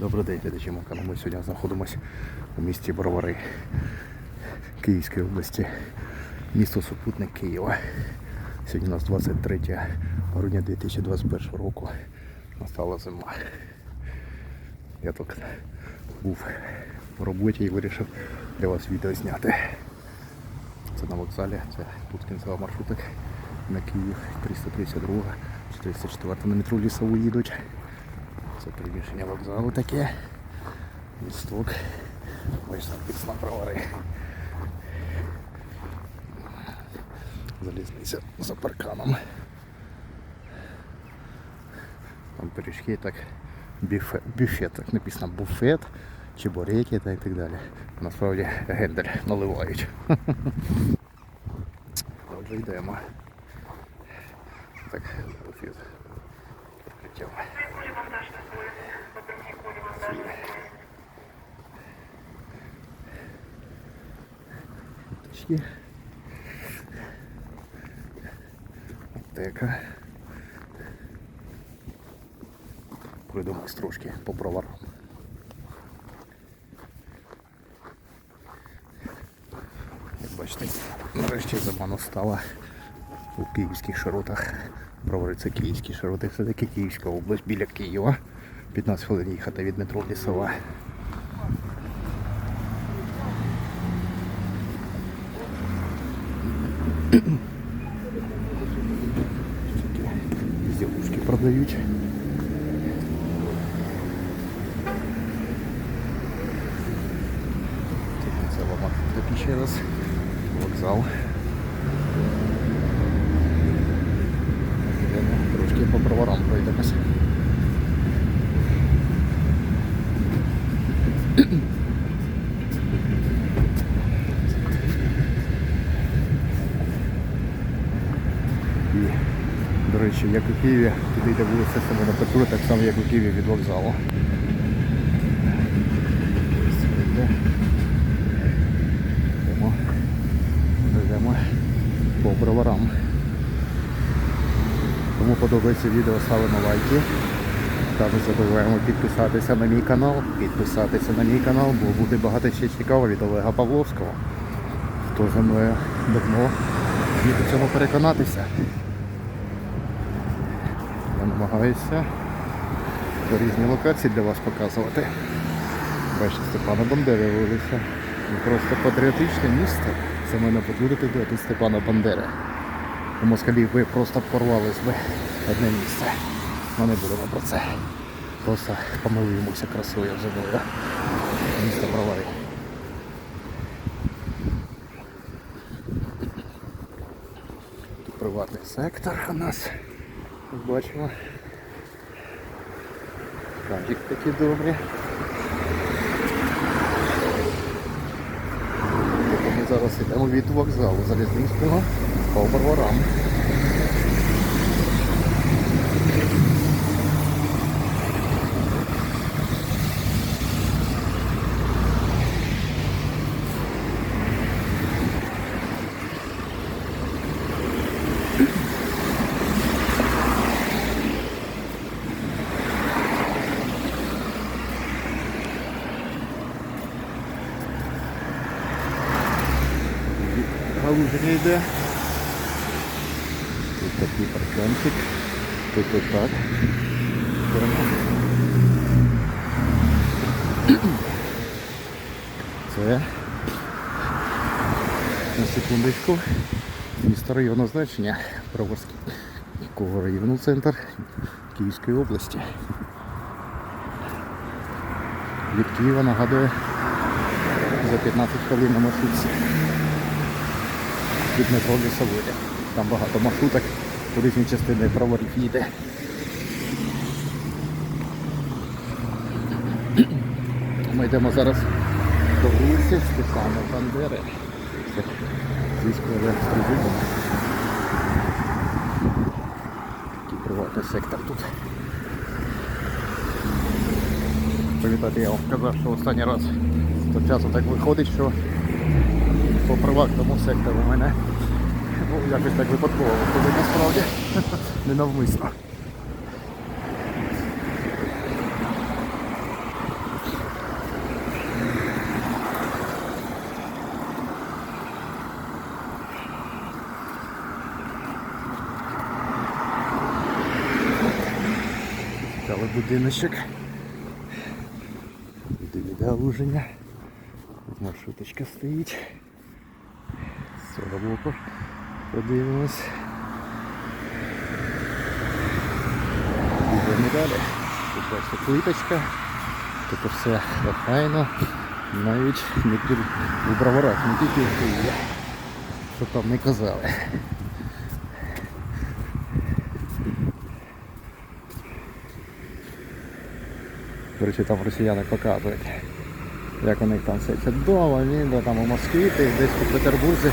Добрий день, глядачі мого каналу. Ми сьогодні знаходимося у місті Бровари Київської області. Місто супутник Києва. Сьогодні у нас 23 грудня 2021 року. Настала зима. Я тут був в роботі і вирішив для вас відео зняти. Це на вокзалі, це тут кінцева маршруток на Київ 332, 404 на метро лісову їдуть. Це приміщення вокзалу таке. Місток. Ось написано бровари. Залізниця за парканом. Там пиріжки так біфет, біфет так написано буфет, чебуреки та і так далі. Насправді гендель наливають. Отже, йдемо. Так, буфет. Відкриття. Аптечки. Аптека. Пройдемось трошки по броварам. Як бачите, нарешті зима настала у київських широтах. Бровари це київські широти, все-таки Київська область біля Києва. 15 хвилин їхати від метро Лісова. Зілушки продають. Це вам такий ще раз. Вокзал. Йдемо Трошки по броварам пройдемося. І, до речі, як у Києві, туди йде вулиця Семена Петлюри, так само як у Києві від вокзалу. Йдемо, йдемо по броварам. Кому подобається відео, ставимо лайки. Та не забуваємо підписатися на мій канал, підписатися на мій канал, бо буде багато ще цікавого від Олега Павловського. Хто за мною давно зміг у цьому переконатися. Намагаюся різні локації для вас показувати. Бачите, Степана Бандери вулиця. Ну, Просто патріотичне місто. Це мене подлюдити до Степана Бандери. У москалів би просто порвались би одне місце. Ми не будемо про це. Просто помилуємося красою землею. Місто Бровари. Тут приватний сектор у нас. Як бачимо. Кажик такі добрі. Ми зараз йдемо від вокзалу залізничного по Броварам. Галуження йде. Тут такий парканчик. Тут отак. Це на секундочку місто районного значення Броварський. Якого району центр Київської області. Від Києва нагадує за 15 хвилин на маршрутці від метро Лісоволя. Там багато маршруток різні частини праворів їде. Ми йдемо зараз до вулиці Степана Бандери. Це військовий стрільбом. Такий приватний сектор тут. Пам'ятаєте, я вам казав, що останній раз то часу так виходить, що по приватному сектору мене. Ну, якось так випадково виходить насправді. Ненавмисно. Цікавий будиночок. Іди відгалуження. Маршруточка стоїть. З цього боку подивимось. Йдемо далі. Тут бачите плиточка. Тут все файно. Навіть не під у броварах, не тільки в. Що там не казали. До там росіяни показують, як у них там все чудово, ніби там у Москві, десь у Петербурзі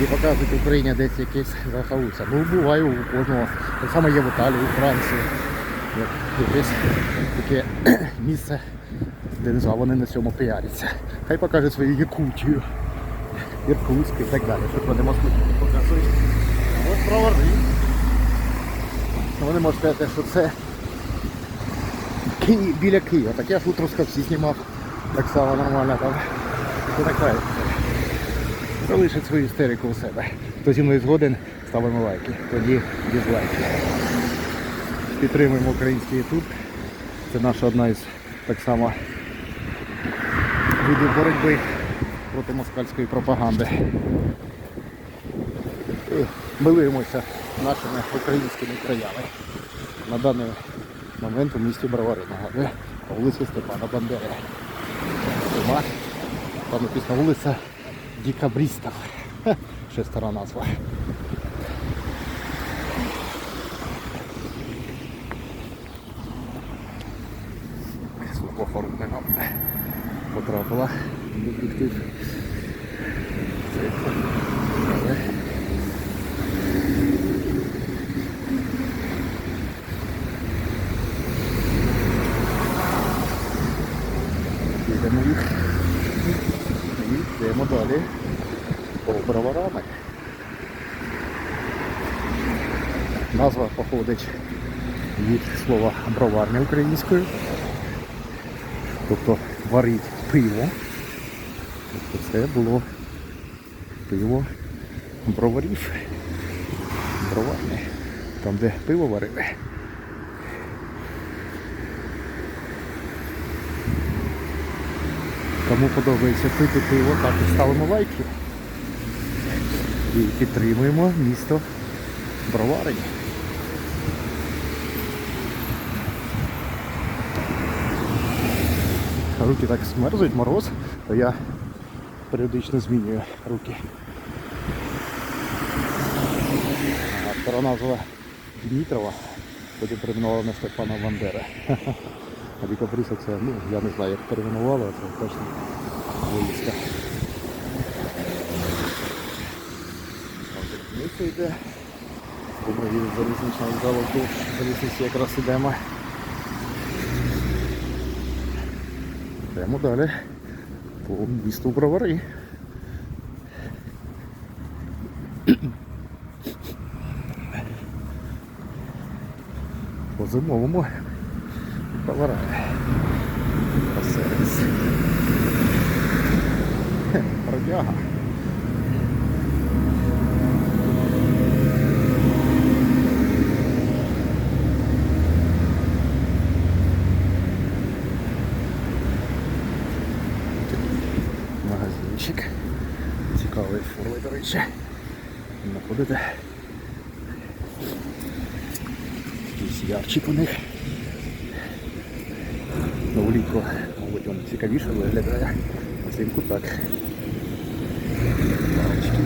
і показують Україні десь якесь захалуться. Ну, буває у кожного. Так само є в Італії, у Франції. Як якесь таке місце, де не вони на цьому піаряться. Хай покажуть свою Якутію, Іркутськ і так далі. Щоб вони Москву не показують. От бровари. Вони можуть сказати, що це біля Києва. Так я ж Утровська всі знімав. Так само нормально там. Така. Залишить свою істерику у себе. Хто зі мною згоден, ставимо лайки. Тоді дізлайки. Підтримуємо український YouTube. Це наша одна із так само видів боротьби проти москальської пропаганди. Милуємося нашими українськими краями. На даний момент у місті Бровари нагадую, по вулиці Степана Бандери. Зима. Там написано вулиця Декабристів. Ще стара назва. Світлофор не нам потрапила. Об'єктив. Але Їдемо їх. І йдемо далі по броварами. Назва походить від слова броварня українською. Тобто варить пиво. Тобто це було пиво броварів. Броварне. Там де пиво варили. Кому подобається пити пиво, так і ставимо лайки. І підтримуємо місто Броварині. Руки так смерзують, мороз, то я періодично змінюю руки. А втора назва Дмитрова, потім перейменувала на Степана Бандера. А Дікаприса це, ну, я не знаю, як перейменували, це точно виїзка. Місце йде. Ми залізничного залу вздовж залізниці якраз ідемо. Йдемо далі по місту Бровари. По зимовому Бровари. Сервіс. Бродяга. Магазинчик. Цікавий форми, до речі. Знаходите. Ярчик у них. Ну, влітку, мабуть, він цікавіше виглядає. Взимку так. Парочки.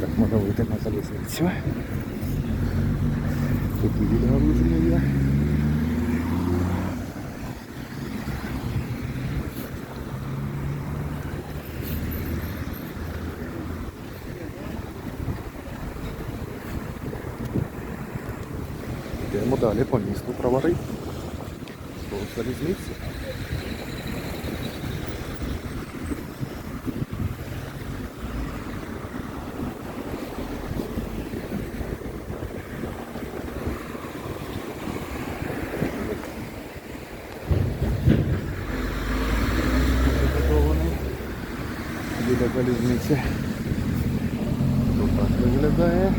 Так можна вийти на залізницю. Тут і відеоруження є. Йдемо далі по місту Бровари. По залізниці. Біля залізниці. Тут так виглядає.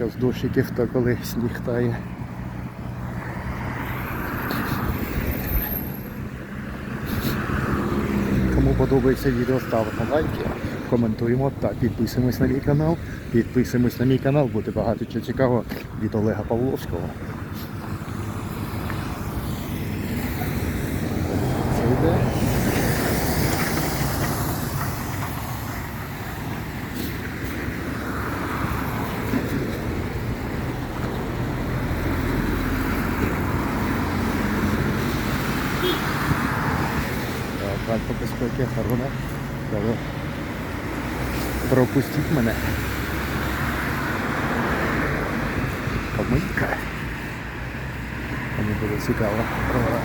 Час дощиків та коли сніг тає. Кому подобається відео, ставимо лайки, коментуємо та підписуємось на мій канал. Підписуємось на мій канал, буде багато чого цікавого від Олега Павловського. Це йде. Так, Альфа безпеки, охорона. Треба пропустіть мене. Помийка. Буде цікаво.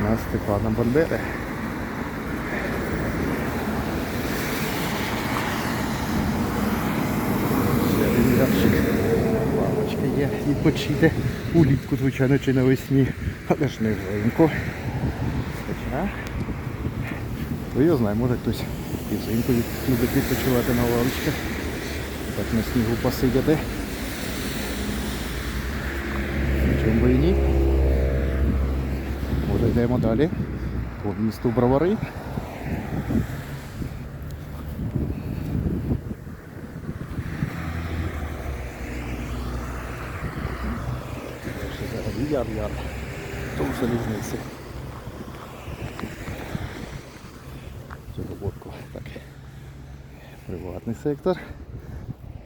У нас Степана Бандери. Лавочка є відпочити. Улітку, звичайно, чи навесні, але ж не взимку. Хоча, його знає, може хтось і взимку любить відпочивати на лавочках. Так на снігу посидяти. Чому би і ні? Може йдемо далі по місту Бровари. Яр-яр. То в залізниці. Цю роботку. Так. Приватний сектор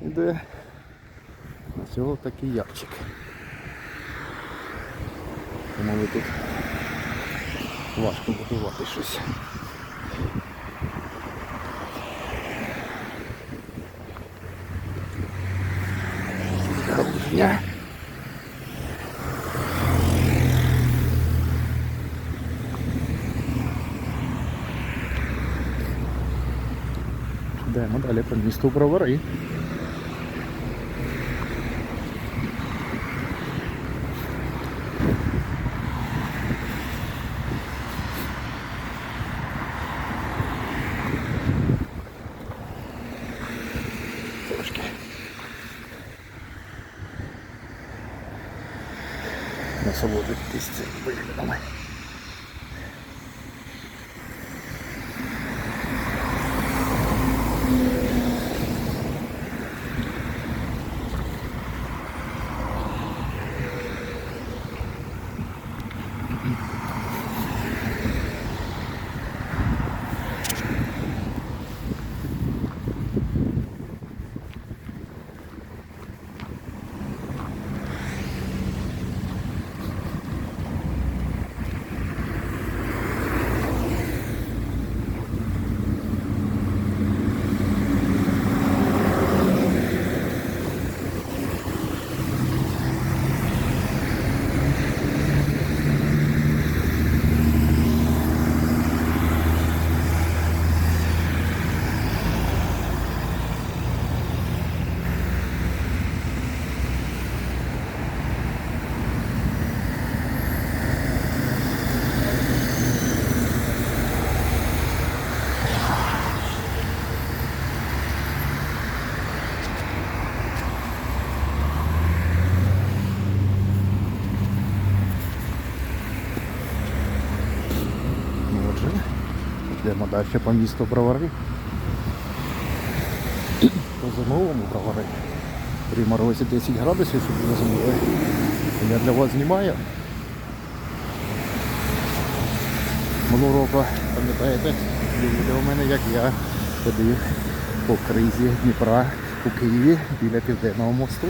іде. На цього такий явчик. Тому ви тут важко будувати щось. Дня. Йдемо далі по місту Бровари. Трошки. Насолоджуйтесь цим виглядом. Ну, Отже, йдемо далі по місту Бровари. По зимовому Бровари. При морозі 10 градусів, щоб ви розуміли. Я для вас знімаю. Минулого року, пам'ятаєте, відео у мене, як я ходив по кризі Дніпра у Києві біля Південного мосту.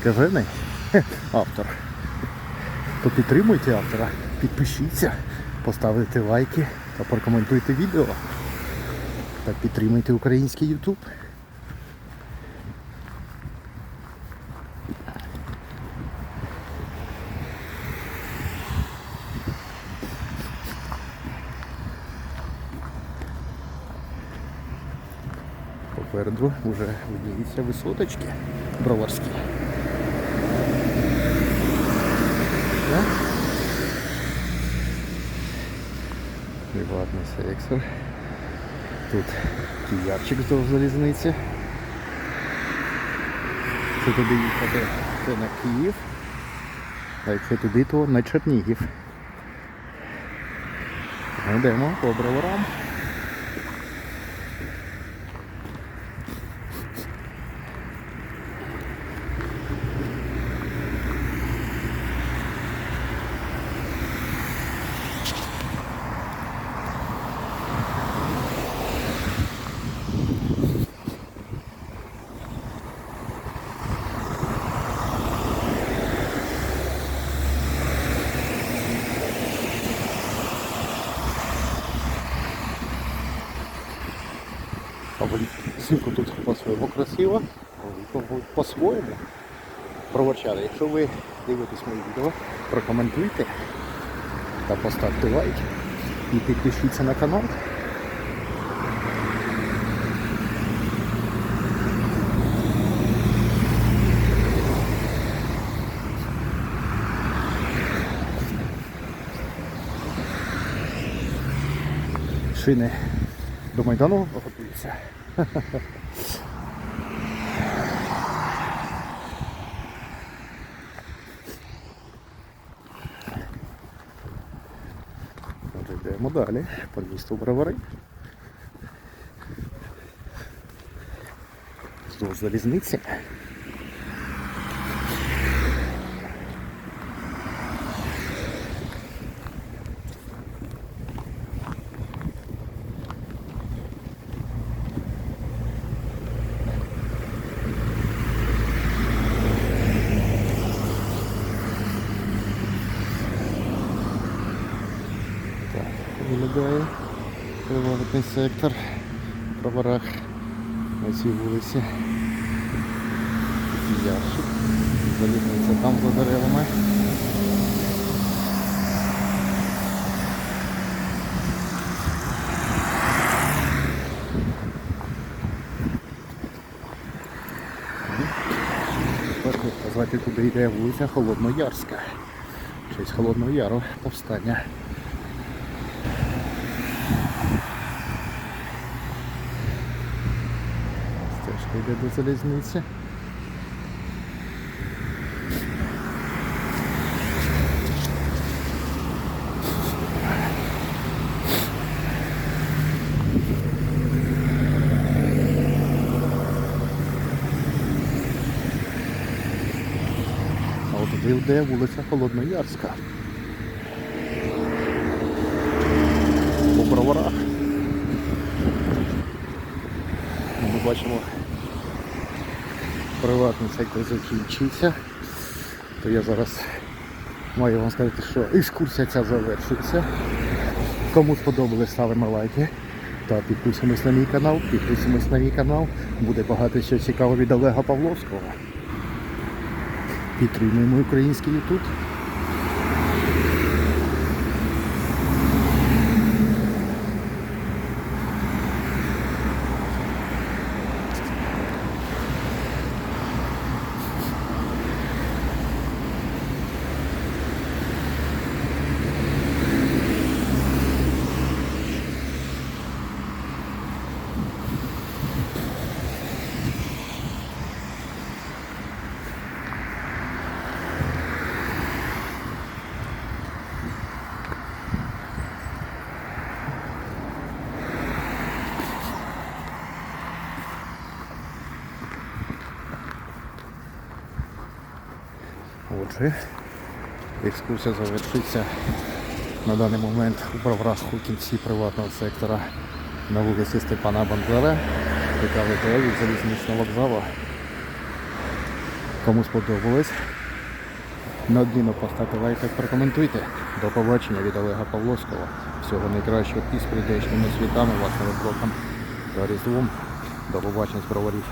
Скажений автор то підтримуйте автора, підпишіться, поставте лайки та прокоментуйте відео. Та підтримуйте український YouTube. Попереду вже видіються висоточки броварські. Так? Приватний сектор. Тут киярчик вздовж залізниці. Якщо туди їхати, це на Київ. А якщо туди, то на Чернігів. Йдемо по броварам. А Взимку по-своєму красиво, по-своєму. Проворчали. Якщо ви дивитесь мої відео, прокоментуйте та поставте лайк і підпишіться на канал. Шини до Майдану готуються. Отже, Йдемо далі по місту Бровари. Вздовж залізниці. Так, виглядає приватний сектор в броварах на вулиці. Ящик. Залізниця там за деревами. Тепер сказати, куди йде вулиця Холодноярська. Честь Холодного Яру повстання. Йде до залізниці. А от туди вулиця Холодноярська. По броварах. Ми бачимо, приватний сектор закінчився. То я зараз маю вам сказати, що екскурсія ця завершується. Кому сподобалось, ставимо лайки. Та підписуємось на мій канал, підписуємось на мій канал. Буде багато що цікавого від Олега Павловського. Підтримуємо український YouTube. Отже, екскурсія завершиться на даний момент у Броврах у кінці приватного сектора на вулиці Степана Бандера, яка веде від залізничного вокзалу. Кому сподобалось, неодмінно поставте лайк та прокоментуйте. До побачення від Олега Павловського. Всього найкращого і з прийдешніми світами вас новим роком та різдвом. До побачення з броварів.